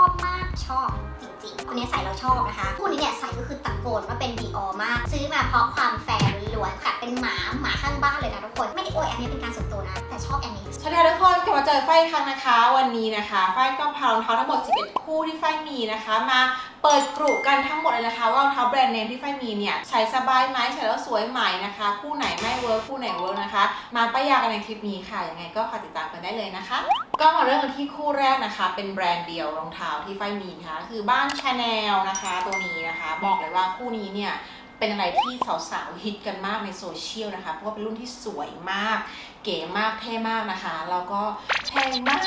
อบมากชอบจริงๆ คนนี้ใส่เราชอบนะคะคู่นี้เนี่ยใส่ก็คือตะโกนว่าเป็นดีออมาก ซื้อมาเพราะความแฟร์ล้วนๆค่เป็นหมาหมาข้างบ้านเลยนะทุกคน ไม่ได้อวยอันนี้เป็นการส่วนตัวนะ แต่ชอบอันนี้สวัสดีทุกคนกลับมาเจอฝ้ายอีกครั้งนะคะ วันนี้นะคะฝ้ายก็พารองเท้าทั้งหมด 11 คู่ที่ฝ้ายมีนะคะ มา เปิดกลุ่มกันทั้งหมดเลยนะคะ ว่ารองเท้าแบรนด์เนมที่ฝ้ายมีเนี่ยใช้สบายไหมใช้แล้วสวยไหมนะคะ คู่ไหนไม่เวิร์คคู่ไหนเวิร์คนะคะ มาป้ายยากันในคลิปนี้ค่ะยังไงก็ฝากติดตามกันได้เลยนะคะ ก็มาเริ่มกันที่คู่แรกนะคะ เป็นแบรนด์เดียวรองเท้าที่ฝ้ายมีนะคะคือบ้านชาแนลนะคะตัวนี้นะคะ บอกเลยว่าคู่นี้เนี่ยเป็นอะไรที่สาวๆฮิตกันมากในโซเชียลนะคะ เพราะว่าเป็นรุ่นที่สวยมาก เก๋มากเท่มากนะคะ แล้วก็แพงมา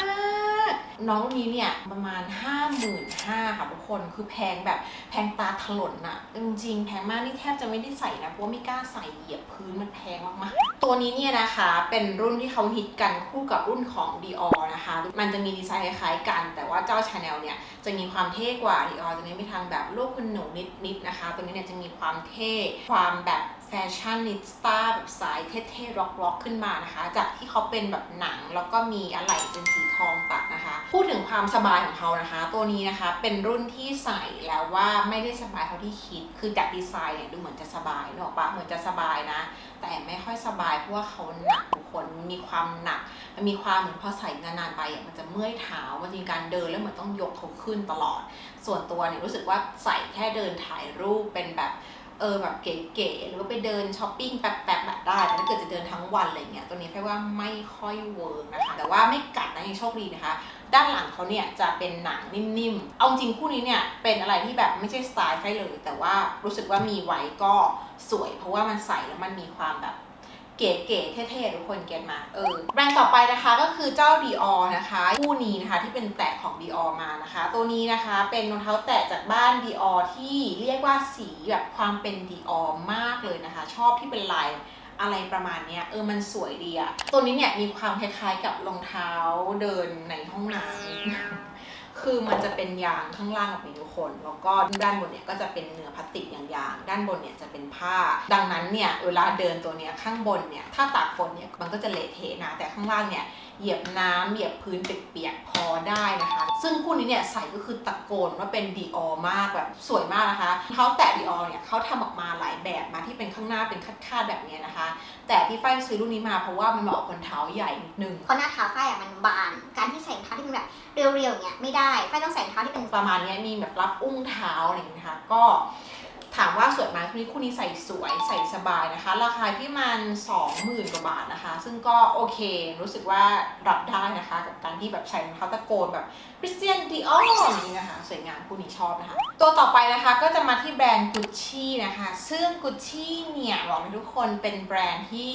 ก น้องรุ่นนี้เนี่ยประมาณ 5 5 0 0 0ค่ะทุกคนคือแพงแบบแพงตาถลนอะจริงๆ แพงมากนี่แทบจะไม่ได้ใส่นะเพราะว่าไม่กล้าใส่เหยียบพื้นมันแพงมากๆ ตัวนี้เนี่ยนะคะเป็นรุ่นที่เขาฮิตกันคู่กับรุ่นของ Dior นะคะ มันจะมีดีไซน์คล้ายๆกัน แต่ว่าเจ้า Chanel เนี่ยจะมีความเท่กว่า Dior จะเน้นไปทางแบบลูกคุณหนูนิดๆนะคะ ตัวนี้เนี่ยจะมีความเท่ความแบบ แฟชั่นนิสต้าแบบสายเท่ๆร็อกๆขึ้นมานะคะ จากที่เขาเป็นแบบหนังแล้วก็มีอะไหล่เป็นสีทองตัดนะคะ พูดถึงความสบายของเขานะคะ ตัวนี้นะคะเป็นรุ่นที่ใส่แล้วว่าไม่ได้สบายเท่าที่คิด คือจากดีไซน์เนี่ยดูเหมือนจะสบายเนอะปะเหมือนจะสบายนะ แต่ไม่ค่อยสบายเพราะว่าเขาหนักทุกคนมีความหนักมันมีความเหมือนพอใส่นานๆไปมันจะเมื่อยเท้ามันจะมีการเดินแล้วเหมือนต้องยกเขาขึ้นตลอด ส่วนตัวเนี่ยรู้สึกว่าใส่แค่เดินถ่ายรูปเป็นแบบ เออแบบเก๋ๆหรือว่าไปเดินช้อปปิ้งแป๊บๆแบบได้ แต่ถ้าเกิดจะเดินทั้งวันอะไรเงี้ยตัวนี้แค่ว่าไม่ค่อยเวิร์กนะคะ แต่ว่าไม่กัดนะยังโชคดีนะคะ ด้านหลังเขาเนี่ยจะเป็นหนังนิ่มๆ เอาจริงคู่นี้เนี่ยเป็นอะไรที่แบบไม่ใช่สไตล์ไฟเลย แต่ว่ารู้สึกว่ามีไว้ก็สวย เพราะว่ามันใส่แล้วมันมีความแบบ เก๋ๆเท่ๆทุกคนเก็ตมาเออแบรนด์ต่อไปนะคะก็คือเจ้า Dior นะคะคู่นี้นะคะที่เป็นแตะของ Dior มานะคะ ตัวนี้นะคะเป็นรองเท้าแตะจากบ้าน Dior ที่เรียกว่าสีแบบความเป็น Dior มากเลยนะคะ ชอบที่เป็นลายอะไรประมาณนี้เออมันสวยดีอะตัวนี้เนี่ยมีความคล้ายๆกับรองเท้าเดินในห้องน้ำ คือมันจะเป็นยางข้างล่างแบบนี้ทุกคน แล้วก็ด้านบนเนี่ยก็จะเป็นเนื้อพลาสติกอย่างยางด้านบนเนี่ยจะเป็นผ้า ดังนั้นเนี่ยเวลาเดินตัวเนี้ยข้างบนเนี่ยถ้าตากฝนเนี่ยมันก็จะเละเทะนะแต่ข้างล่างเนี่ย เหยียบน้ำเหยียบพื้นเปียกๆพอได้นะคะ ซึ่งคู่นี้เนี่ยใส่ก็คือตะโกนว่าเป็นดีออมากแบบสวยมากนะคะเท้าแตะดีออเนี่ยเขาทำออกมาหลายแบบมาที่เป็นข้างหน้าเป็นคาดๆแบบเนี้ยนะคะ แต่ที่ไฟซื้อรุ่นนี้มาเพราะว่ามันเหมาะกับคนเท้าใหญ่นิดนึงเพราะหน้าเท้าฝ้ายอะมันบาน การที่ใส่รองเท้าที่มันแบบเรียวๆอย่างเงี้ยไม่ได้ฝ้ายต้องใส่รองเท้าที่เป็นประมาณเนี้ยมีแบบรับอุ้งเท้าอะไรอย่างเงี้ยนะคะก็ ถามว่าสวยไหมคู่นี้คู่นี้ใส่สวยใส่สบายนะคะ ราคาที่มัน20,000กว่าบาทนะคะ ซึ่งก็โอเค รู้สึกว่ารับได้นะคะ กับการที่แบบใส่รองเท้าตะโกนแบบ Christian Dior อย่างนี้นะคะ สวยงามคู่นี้ชอบนะคะ ตัวต่อไปนะคะก็จะมาที่แบรนด์ Gucci นะคะ ซึ่ง Gucci เนี่ยบอกให้ทุกคนเป็นแบรนด์ที่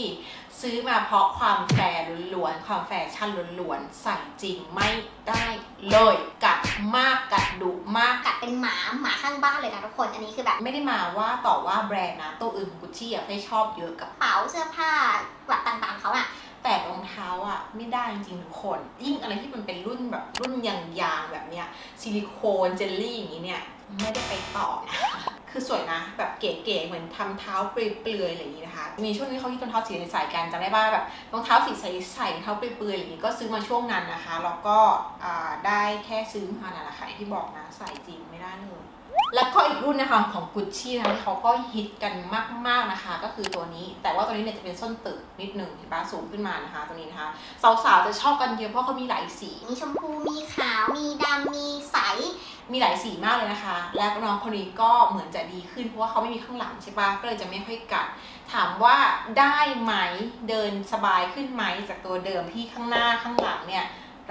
ซื้อมาเพราะความแฟร์ล้วนๆความแฟชั่นล้วนๆใส่จริงไม่ได้เลย บ้านเลยนะทุกคน อันนี้คือแบบไม่ได้มาว่าต่อว่าแบรนด์นะ ตัวอื่นของกุชชี่อะไม่ชอบเยอะกับกระเป๋าเสื้อผ้าแบบต่างๆเขาอะแต่รองเท้าอะไม่ได้จริงๆทุกคน ยิ่งอะไรที่มันเป็นรุ่นแบบรุ่นยางๆแบบเนี้ยซิลิโคนเจลลี่อย่างนี้เนี่ยไม่ได้ไปต่อนะคะคือสวยนะ แบบเก๋ๆเหมือนทำเท้าเปลือยๆอะไรอย่างนี้นะคะมีช่วงนี้เขาฮิตรองเท้าสีใสๆกันจำได้ป่ะแบบรองเท้าสีใสๆรองเท้าเปลือยๆอย่างนี้ก็ซื้อมาช่วงนั้นนะคะแล้วก็อ่าได้แค่ซื้อมานั่นแหละค่ะอย่างที่บอกนะใส่จริงไม่ได้เลย แล้วก็อีกรุ่นนะคะของกุชชี่นะคะที่เขาก็ฮิตกันมากๆนะคะ ก็คือตัวนี้ แต่ว่าตัวนี้เนี่ยจะเป็นส้นตึกนิดหนึ่งเห็นปะสูงขึ้นมานะคะ ตัวนี้นะคะสาวๆจะชอบกันเยอะเพราะเขามีหลายสี มีชมพู มีขาว มีดำ มีใส มีหลายสีมากเลยนะคะ และน้องคนนี้ก็เหมือนจะดีขึ้นเพราะว่าเขาไม่มีข้างหลังใช่ปะก็เลยจะไม่ค่อยกัด ถามว่าได้ไหมเดินสบายขึ้นไหมจากตัวเดิมที่ข้างหน้าข้างหลังเนี่ย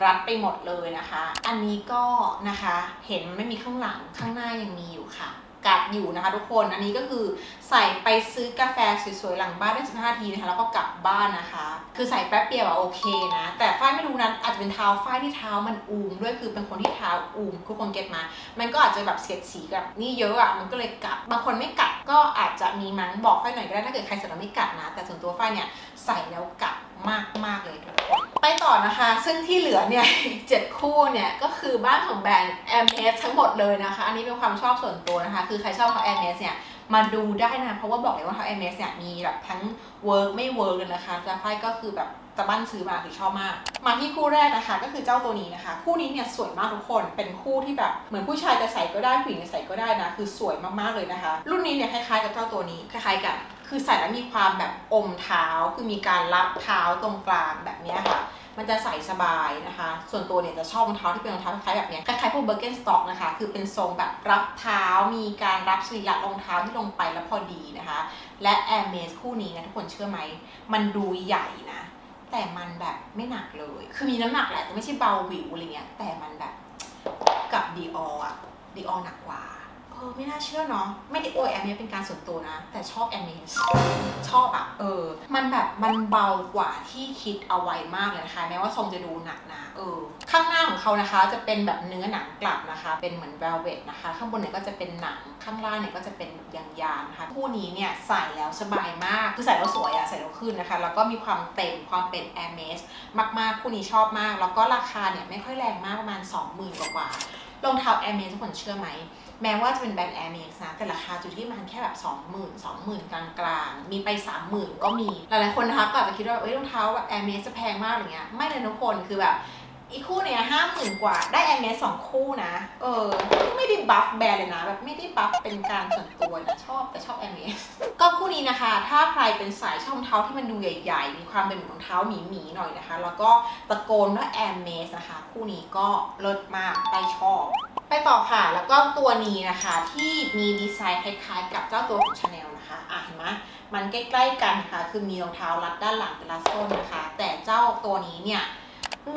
รัดไปหมดเลยนะคะ อันนี้ก็นะคะเห็นมันไม่มีข้างหลังข้างหน้ายังมีอยู่ค่ะ กัดอยู่นะคะทุกคน อันนี้ก็คือใส่ไปซื้อกาแฟสวยๆหลังบ้านได้15นาทีนะคะแล้วก็กลับบ้านนะคะ คือใส่แป๊บเดียวอะโอเคนะ แต่ฝ้ายไม่รู้นะอาจจะเป็นเท้าฝ้ายที่เท้ามันอูมด้วยคือเป็นคนที่เท้าอูมทุกคนเก็ตมา มันก็อาจจะแบบเสียดสีกับนี่เยอะอะมันก็เลยกัดบางคนไม่กัดก็อาจจะมีมั้งบอกฝ้ายหน่อยก็ได้ถ้าเกิดใครใส่แล้วไม่กัดนะ แต่ส่วนตัวฝ้ายเนี่ยใส่แล้วกัดมากมากเลยไปต่อนะคะ ซึ่งที่เหลือเนี่ยเจ็ดคู่เนี่ยก็คือบ้านของแบรนด์ m s ทั้งหมดเลยนะคะ อันนี้เป็นความชอบส่วนตัวนะคะคืือใครชอบเขาแอร์เมสเนี่ยมาดูได้นะเพราะว่าบอกเลยว่าเขาแอร์เมสเนี่ยมีแบบทั้งเวิร์กไม่เวิร์กเลยนะคะแต่ฝ้ายก็คือแบบจะบั้นซื้อมาคือชอบมาก มาที่คู่แรกนะคะก็คือเจ้าตัวนี้นะคะ คู่นี้เนี่ยสวยมากทุกคนเป็นคู่ที่แบบเหมือนผู้ชายจะใส่ก็ได้ผู้หญิงจะใส่ก็ได้นะคือสวยมากๆเลยนะคะ รุ่นนี้เนี่ยคล้ายๆกับเจ้าตัวนี้คล้ายๆกัน คือใส่แล้วมีความแบบอมเท้าคือมีการรับเท้าตรงกลางแบบนี้ค่ะ มันจะใส่สบายนะคะ ส่วนตัวเนี่ยจะชอบรองเท้าที่เป็นรองเท้าคล้ายๆแบบนี้คล้ายๆพวกเบอร์เกนสต็อกนะคะ คือเป็นทรงแบบรับเท้ามีการรับสรีระรองเท้าที่ลงไปแล้วพอดีนะคะ และ Air m a คู่นี้นะทุกคนเชื่อไหมมันดูใหญ่นะ แต่มันแบบไม่หนักเลย คือมีน้ำหนักแหละแต่ไม่ใช่เบาหวิวอะไรเงี้ยแต่มันแบบกับดีออะดีออหนักกว่า ออไม่น่าเชื่อเนาะไม่ได้โอยแอมเมสเป็นการส่วนตัวนะ แต่ชอบแอมเมสชอบอะเออ มันแบบมันเบากว่าที่คิดเอาไว้มากเลยนะคะแม้ว่าทรงจะดูหนักนะเออ ข้างหน้าของเขานะคะ จะเป็นแบบเนื้อหนังกลับนะคะ เป็นเหมือน velvet นะคะ ข้างบนเนี่ยก็จะเป็นหนังข้างล่างเนี่ยก็จะเป็นแบบยางๆนะคะคู่นี้เนี่ยใส่แล้วสบายมากคือใส่แล้วสวยอะใส่แล้วขึ้นนะคะ แล้วก็มีความเต็มความเป็น Air m a s มากๆคู่นี้ชอบมาก แล้วก็ราคาเนี่ยไม่ค่อยแรงมากประมาณ 20,000กว่าๆรองเท้า Air m a s ทุกคนเชื่อไหมแม้ว่าจะเป็นแบรนด์ Air m a x นะแต่ราคาอยู่ที่มันแค่แบบ 20,000 20,000 กลางๆ มีไป 30,000 ก็มี หลายๆคนนะคะก็อาจจะคิดว่าเอ้ยรองเท้าแบบ Air m a x จะแพงมากอะไรเงี้ยไม่เลยทุกคนคือแบบอีกคู่เนี่ยห้าหมื่นกว่าได้ Air m a x สองคู่นะ เออ ไม่ได้บัฟแบรนด์เลยนะ แบบไม่ได้บัฟเป็นการส่วนตัวนะ ชอบแต่ชอบ Air m a x ก็คู่นี้นะคะ ถ้าใครเป็นสายชอบรองเท้าที่มันดูใหญ่ๆ มีความเป็นเหมือนรองเท้าหมีๆหน่อยนะคะ แล้วก็ตะโกนว่า Air m a x นะคะ คู่นี้ก็เลิศมากได้ชอบ ไปต่อค่ะ แล้วก็ตัวนี้นะคะที่มีดีไซน์คล้ายๆ กับเจ้าตัวของชาแนลนะคะ อะเห็นไหมมันใกล้ๆกันค่ะ คือมีรองเท้ารัดด้านหลังแต่ละส้นนะคะ แต่เจ้าตัวนี้เนี่ย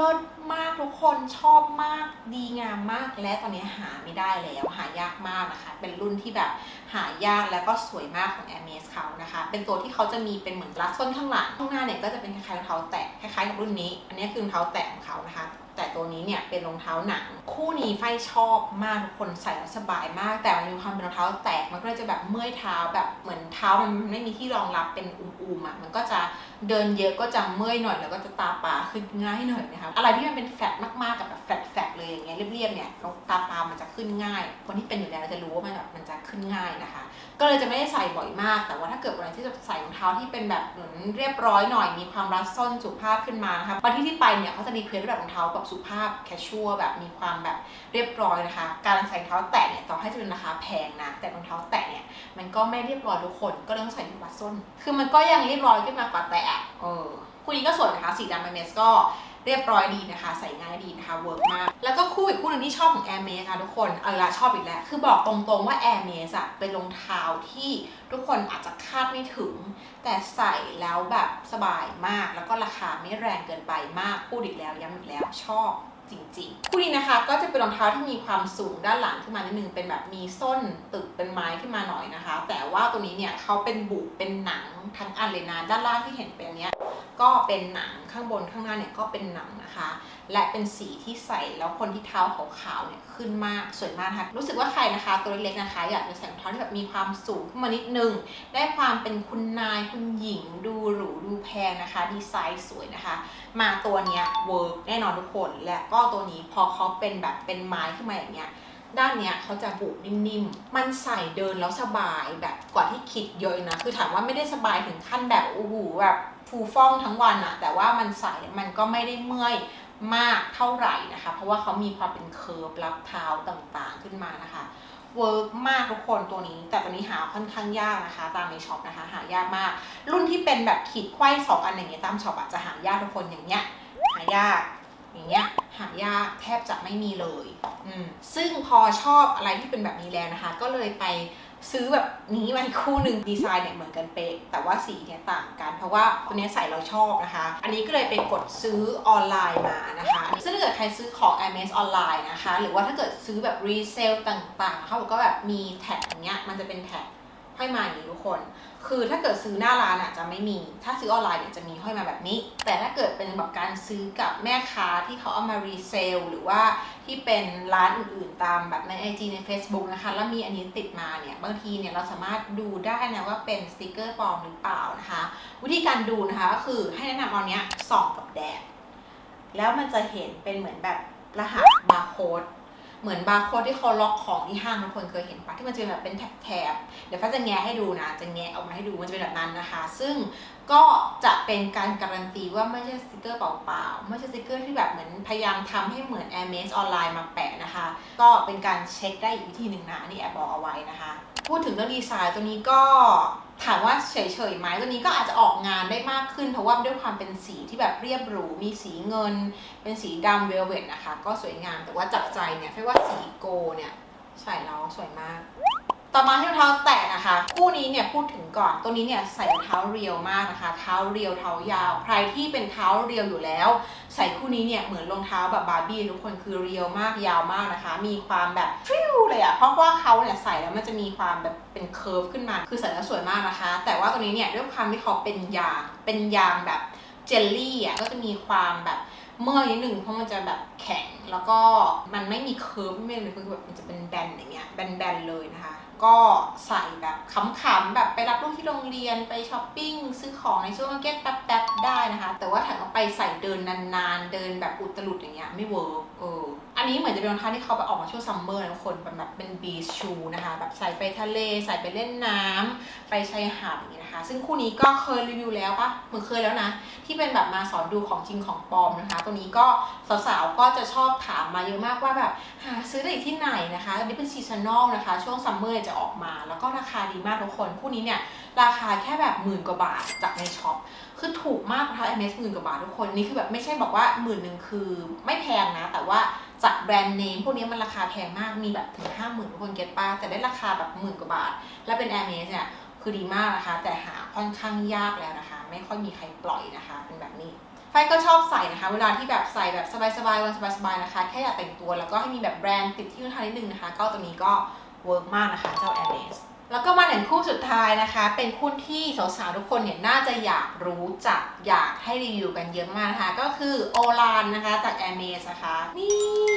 ลด มากทุกคนชอบมากดีงามมากและตอนนี้หาไม่ได้แล้วหายากมากนะคะ เป็นรุ่นที่แบบหายากแล้วก็สวยมากของ a i r m a s เขานะคะ เป็นตัวที่เขาจะมีเป็นเหมือนรัดส้นข้างหลังข้างหน้าเนี่ยก็จะเป็นคล้ายๆรองเท้าแตะคล้ายๆกับรุ่นนี้ อันนี้คือรองเท้าแตะของเขานะคะแต่ตัวนี้เนี่ยเป็นรองเท้าหนัง คู่นี้ไฟชอบมากทุกคนใส่แล้วสบายมาก แต่มันมีความเป็นรองเท้าแตกมันก็เลยจะแบบเมื่อยเท้าแบบเหมือนเท้ามันไม่มีที่รองรับเป็นอุ้มๆอะมันก็จะเดินเยอะก็จะเมื่อยหน่อยแล้วก็จะตาปลาขึ้นง่ายหน่อยนะคะอะไรที่มันเป็นแฟตมากๆกับแบบแฟตแฟตเลยอย่างเงี้ยเรียบๆเนี่ยตาปลามันจะขึ้นง่าย คนที่เป็นอยู่แล้วจะรู้ว่ามันแบบมันจะขึ้นง่ายนะคะ ก็เลยจะไม่ได้ใส่บ่อยมาก แต่ว่าถ้าเกิดวันไหนที่จะใส่รองเท้าที่เป็นแบบเหมือนเรียบร้อยหน่อยมีความรัดส้นสุภาพขึ้นมานะคะวันที่ที่ไปเนี่ยเขาจะรีเควสแบบรองเท้าแบบสุภาพแคชชัวแบบมีความแบบเรียบร้อยนะคะ การใส่รองเท้าแตะเนี่ยต่อให้จะเป็นราคาแพงนะแต่รองเท้าแตะเนี่ยมันก็ไม่เรียบร้อยทุกคน ก็เลยต้องใส่รัดส้น คือมันก็ยังเรียบร้อยขึ้นมากว่าแตะเออคู่นี้ก็สวยนะคะสีดำเมสก็ เรียบร้อยดีนะคะ ใส่ง่ายดีนะคะเวิร์กมาก แล้วก็คู่อีกคู่หนึ่งที่ชอบของ Air m a s ค่ะทุกคนเอาละชอบอีกแล้ว คือบอกตรงๆว่า Air m a s อะเป็นรองเท้าที่ทุกคนอาจจะคาดไม่ถึง แต่ใส่แล้วแบบสบายมาก แล้วก็ราคาไม่แรงเกินไปมากพูดอีกแล้วย้ำอีกแล้วชอบจริงๆ คู่นี้นะคะก็จะเป็นรองเท้าที่มีความสูงด้านหลังขึ้นมานิดนึงเป็นแบบมีส้นตึกเป็นไม้ขึ้นมาหน่อยนะคะ แต่ว่าตัวนี้เนี่ยเขาเป็นบุเป็นหนัง ทั้งอันเลยนะด้านล่างที่เห็นเป็นเนี้ยก็เป็นหนังข้างบนข้างหน้าเนี่ยก็เป็นหนังนะคะ และเป็นสีที่ใส่แล้วคนที่เท้าขาวๆเนี่ยขึ้นมากสวยมากนะคะรู้สึกว่าใครนะคะ ตัวเล็กๆนะคะ อยากจะใส่รองเท้าที่แบบมีความสูงขึ้นมานิดนึง ได้ความเป็นคุณนายคุณหญิงดูหรูดูแพงนะคะ ดีไซน์สวยนะคะ มาตัวเนี้ยเวิร์กแน่นอนทุกคน และก็ตัวนี้พอเขาเป็นแบบเป็นไม้ขึ้นมาอย่างเงี้ย ด้านเนี้ยเขาจะบุนิ่มๆ มันใส่เดินแล้วสบายแบบกว่าที่คิดเยอะนะ คือถามว่าไม่ได้สบายถึงขั้นแบบโอ้โหแบบฟูฟ่องทั้งวันอะแต่ว่ามันใส่มันก็ไม่ได้เมื่อยมากเท่าไหร่นะคะ เพราะว่าเขามีความเป็นเคิร์ฟรับเท้าต่างๆขึ้นมานะคะเวิร์กมากทุกคนตัวนี้ แต่ตัวนี้หาค่อนข้างยากนะคะ ตามในช็อปนะคะ หายากมาก รุ่นที่เป็นแบบขีดไขว้สองอันอย่างเงี้ยตามช็อปอะจะหายากทุกคนอย่างเงี้ยหายาก อย่างเงี้ยหายากแทบจะไม่มีเลยอืมซึ่งพอชอบอะไรที่เป็นแบบนี้แล้วนะคะ ก็เลยไปซื้อแบบนี้มาอีกคู่หนึ่งดีไซน์เนี่ยเหมือนกันเป๊ะแต่ว่าสีเนี่ยต่างกัน เพราะว่าตัวเนี้ยใส่เราชอบนะคะ อันนี้ก็เลยไปกดซื้อออนไลน์มานะคะซึ่งถ้าเกิดใครซื้อของ a m a z ออนไลน์นะคะ หรือว่าถ้าเกิดซื้อแบบรีเซลต่างๆเขาบอกก็แบบมีแท็กอย่างเงี้ยมันจะเป็นแท็ก ให้มาอย่างนี้ทุกคน คือถ้าเกิดซื้อหน้าร้านอะจะไม่มี ถ้าซื้อออนไลน์เนี่ยจะมีห้อยมาแบบนี้ แต่ถ้าเกิดเป็นแบบการซื้อกับแม่ค้าที่เขาเอามารีเซลหรือว่าที่เป็นร้านอื่นๆตามแบบใน IG ใน Facebook นะคะ แล้วมีอันนี้ติดมาเนี่ย บางทีเนี่ยเราสามารถดูได้นะว่าเป็นสติกเกอร์ปลอมหรือเปล่านะคะ วิธีการดูนะคะก็คือให้แนะนำเอาเนี้ยส่องกับแดดแล้วมันจะเห็นเป็นเหมือนแบบรหัสบาร์โค้ด เหมือนบาร์โค้ดที่เขาล็อกของที่ห้างทุกคนเคยเห็นปะที่มันจะเป็นแบบเป็นแถบๆเดี๋ยวฟ้าจะแงะให้ดูนะ จะแงะออกมาให้ดูมันจะเป็นแบบนั้นนะคะ ซึ่งก็จะเป็นการการันตีว่าไม่ใช่สติกเกอร์เปล่าๆไม่ใช่สติกเกอร์ที่แบบเหมือนพยายามทำให้เหมือน a i r m a s ออนไลน์มาแปะนะคะ ก็เป็นการเช็คได้อีกวิธีหนึ่งนะอันนี่แอบบอกเอาไว้นะคะ พูดถึงเรื่องดีไซน์ตัวนี้ก็ ถามว่าเฉยๆไหมตัวนี้ก็อาจจะออกงานได้มากขึ้น เพราะว่าด้วยความเป็นสีที่แบบเรียบหรู มีสีเงิน เป็นสีดำเวลเวตนะคะ ก็สวยงาม แต่ว่าจับใจเนี่ยไม่ว่าสีโกเนี่ยใส่แล้วสวยมาก ต่อมาที่รองเท้าแตะนะคะ คู่นี้เนี่ยพูดถึงก่อน ตัวนี้เนี่ยใส่รองเท้าเรียวมากนะคะ เท้าเรียวเท้ายาว ใครที่เป็นเท้าเรียวอยู่แล้ว ใส่คู่นี้เนี่ยเหมือนรองเท้าแบบบาร์บี้ทุกคนคือเรียวมากยาวมากนะคะ มีความแบบฟิวเลยอะเพราะว่าเขาเนี่ยใส่แล้วมันจะมีความแบบเป็นเคิร์ฟขึ้นมา คือใส่แล้วสวยมากนะคะ แต่ว่าตัวนี้เนี่ยด้วยความที่เขาเป็นยาง เป็นยางแบบเจลลี่อะก็จะมีความแบบเมื่อยนิดหนึ่งเพราะมันจะแบบแข็ง แล้วก็มันไม่มีเคิร์ฟไม่เลยคือแบบมันจะเป็นแบนอย่างเงี้ยแบนๆเลยนะคะ ก็ใส่แบบขำๆแบบไปรับลูกที่โรงเรียนไปช้อปปิ้งซื้อของในซูเปอร์มาร์เก็ตแป๊บๆได้นะคะ แต่ว่าถ้าเอาไปใส่เดินนานๆ เดินแบบอุตลุดอย่างเงี้ยไม่เวิร์กเอออันนี้เหมือนจะเป็นรองเท้าที่เขาไปออกมาช่วงซัมเมอร์นะทุกคนเป็นแบบเป็นบีชชูนะคะ แบบใส่ไปทะเลใส่ไปเล่นน้ำไปชายหาดอย่างเงี้ยนะคะ ซึ่งคู่นี้ก็เคยรีวิวแล้วปะเหมือนเคยแล้วนะ ที่เป็นแบบมาสอนดูของจริงของปลอมนะคะ ตัวนี้ก็สาวๆก็จะชอบถามมาเยอะมากว่าแบบหาซื้อได้ที่ไหนนะคะอันนี้เป็นซีซันอลนะคะ ช่วงซัมเมอร์จะออกมา แล้วก็ราคาดีมากทุกคนคู่นี้เนี่ยราคาแค่แบบหมื่นกว่าบาทจากในช็อป คือถูกมากนะคะ MS หมื่นกว่าบาททุกคนนี่คือแบบไม่ใช่บอกว่าหมื่นหนึ่งคือไม่แพงนะ แต่ว่าจากแบรนด์เนมพวกนี้มันราคาแพงมากมีแบบถึงห้าหมื่นทุกคนเก็ตป้าแต่ได้ราคาแบบหมื่นกว่าบาท และเป็น MS เนี่ยคือดีมากนะคะ แต่หาค่อนข้างยากแล้วนะคะ ไม่ค่อยมีใครปล่อยนะคะ เป็นแบบนี้ไฟก็ชอบใส่นะคะ เวลาที่แบบใส่แบบสบายๆวันสบายๆนะคะ แค่อยากแต่งตัวแล้วก็ให้มีแบบแบรนด์ติดที่นิ้วเท้านิดนึงนะคะ ก็ตัวนี้ก็เวิร์กมากนะคะเจ้า a i r m a s แล้วก็มาถึงคู่สุดท้ายนะคะ เป็นคู่ที่สาวๆทุกคนเนี่ยน่าจะอยากรู้จักอยากให้รีวิวกันเยอะมากนะคะ ก็คือโอลานนะคะจาก a i r m a s นะคะ นี่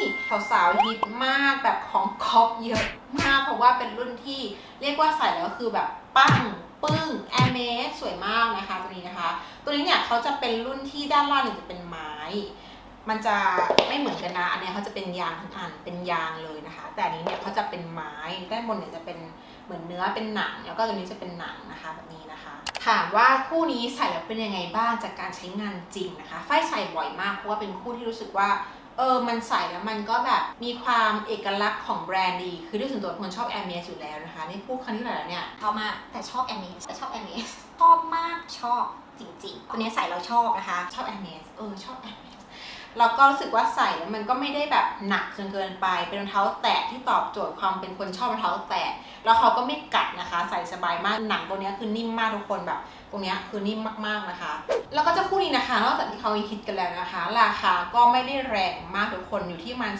สาวๆฮิตมากแบบของคอปเยอะมาก เพราะว่าเป็นรุ่นที่เรียกว่าใส่แล้วคือแบบปั้งปึ้ง a i r m a s สวยมากนะคะตัวนี้นะคะ ตัวนี้เนี่ยเขาจะเป็นรุ่นที่ด้านล่างเนี่ยจะเป็นไม้ มันจะไม่เหมือนกันนะ อันนี้เขาจะเป็นยางทั้งอันเป็นยางเลยนะคะ แต่อันนี้เนี่ยเขาจะเป็นไม้ด้านบนเนี่ยจะเป็น เหมือนเนื้อเป็นหนัง แล้วก็ตัวนี้จะเป็นหนังนะคะแบบนี้นะคะ ถามว่าคู่นี้ใส่แล้วเป็นยังไงบ้างจากการใช้งานจริงนะคะ ฝ้ายใส่บ่อยมากเพราะว่าเป็นคู่ที่รู้สึกว่าเออ มันใส่แล้วมันก็แบบมีความเอกลักษณ์ของแบรนด์ดี คือด้วยส่วนตัวเป็นคนชอบแอร์เมสอยู่แล้วนะคะ นี่พูดครั้งที่เท่าไหร่แล้วเนี่ยชอบมากแต่ชอบแอมเมสแต่ชอบแอมเมสชอบมากชอบจริงๆตัวนี้ใส่เราชอบนะคะ ชอบแอร์เมสเออชอบแอร์เมส เราก็รู้สึกว่าใส่แล้วมันก็ไม่ได้แบบหนักจนเกินไป เป็นรองเท้าแตะที่ตอบโจทย์ความเป็นคนชอบรองเท้าแตะแล้วเขาก็ไม่กัดนะคะ ใส่สบายมากหนังตัวนี้คือนิ่มมากทุกคนแบบ ตรงนี้คือนิ่มมากๆนะคะ แล้วก็เจะคู่นี้นะคะ นอกจากที่เขาฮิตกันแล้วนะคะ ราคาก็ไม่ได้แรงมากทุกคนอยู่ที่ประมัน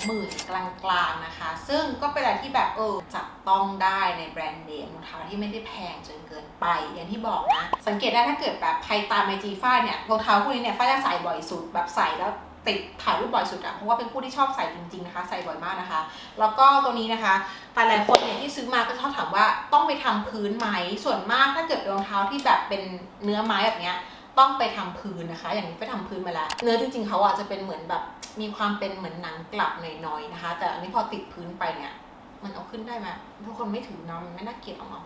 20,000กลางๆนะคะ ซึ่งก็เป็นอะไรที่แบบเออจับต้องได้ในแบรนด์เนมรองเท้าที่ไม่ได้แพงจนเกินไปอย่างที่บอกนะ สังเกตได้ถ้าเกิดแบบใครตามไอจีฝ้ายเนี่ยรองเท้าคู่นี้เนี่ยฝ้ายจะใส่บ่อยสุดแบบใส่แล้ว ติดถ่ายรูปบ่อยสุดอะเพราะว่าเป็นคู่ที่ชอบใส่จริงๆนะคะ ใส่บ่อยมากนะคะ แล้วก็ตัวนี้นะคะหลายๆคนเนี่ยที่ซื้อมาก็ชอบถามว่าต้องไปทำพื้นไหมส่วนมากถ้าเกิดรองเท้าที่แบบเป็นเนื้อไม้แบบเนี้ยต้องไปทำพื้นนะคะ อย่างนี้ไปทำพื้นมาแล้ว เนื้อจริงๆเขาอะจะเป็นเหมือนแบบมีความเป็นเหมือนหนังกลับหน่อยๆนะคะ แต่อันนี้พอติดพื้นไปเนี่ยมันเอาขึ้นได้ไหมทุกคนไม่ถือเนาะมันไม่น่าเกลียดหรอกเนา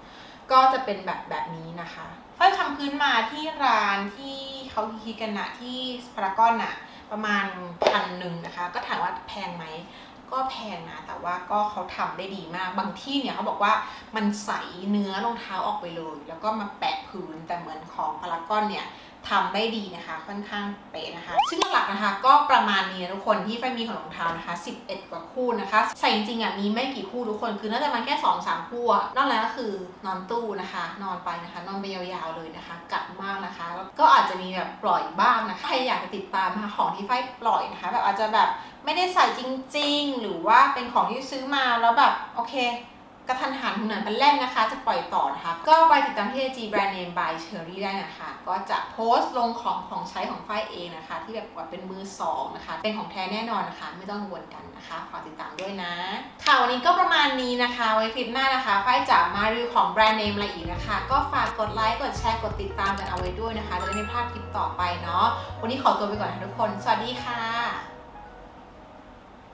ก็จะเป็นแบบแบบนี้นะคะฝ้ายทำพื้นมาที่ร้านที่เขาฮิตกันนะที่พารากอนอะ ประมาณพันหนึ่งนะคะ ก็ถามว่าแพงไหมก็แพงนะแต่ว่าก็เขาทำได้ดีมากบางที่เนี่ยเขาบอกว่ามันใสเนื้อรองเท้าออกไปเลย แล้วก็มาแปะพื้นแต่เหมือนของพารากอนเนี่ย ทำได้ดีนะคะ ค่อนข้างเป๊ะนะคะ ซึ่งหลักๆนะคะ ก็ประมาณนี้ทุกคนที่ไฟมีของรองเท้านะคะ 11 กว่าคู่นะคะ ใส่จริงๆอะมีไม่กี่คู่ทุกคน คือน่าจะมาแค่ 2 3 คู่อะนอกนั้นก็คือนอนตู้นะคะ นอนไปนะคะ นอนไปยาวๆเลยนะคะกัดมากนะคะ แล้วก็อาจจะมีแบบปล่อยบ้างนะคะ ใครอยากจะติดตามนะคะของที่ไฟปล่อยนะคะ แบบอาจจะแบบไม่ได้ใส่จริง ๆ หรือว่าเป็นของที่ซื้อมาแล้วแบบโอเค กระทันหันหุนหันเป็นแล่นนะคะ จะปล่อยต่อนะคะ ก็ไปติดตามที่ IG Brand Name by Cherry ได้นะคะ ก็จะโพสต์ลงของของใช้ของฝ้ายเองนะคะ ที่แบบว่าเป็นมือสองนะคะ เป็นของแท้แน่นอนนะคะ ไม่ต้องกังวลกันนะคะฝากติดตามด้วยนะ ค่ะวันนี้ก็ประมาณนี้นะคะ ไว้คลิปหน้านะคะฝ้ายจะมารีวิวของแบรนด์เนมอะไรอีกนะคะ ก็ฝากกดไลค์กดแชร์กดติดตามกันเอาไว้ด้วยนะคะจะได้ไม่พลาดคลิปต่อไปเนาะวันนี้ขอตัวไปก่อนนะทุกคน สวัสดีค่ะ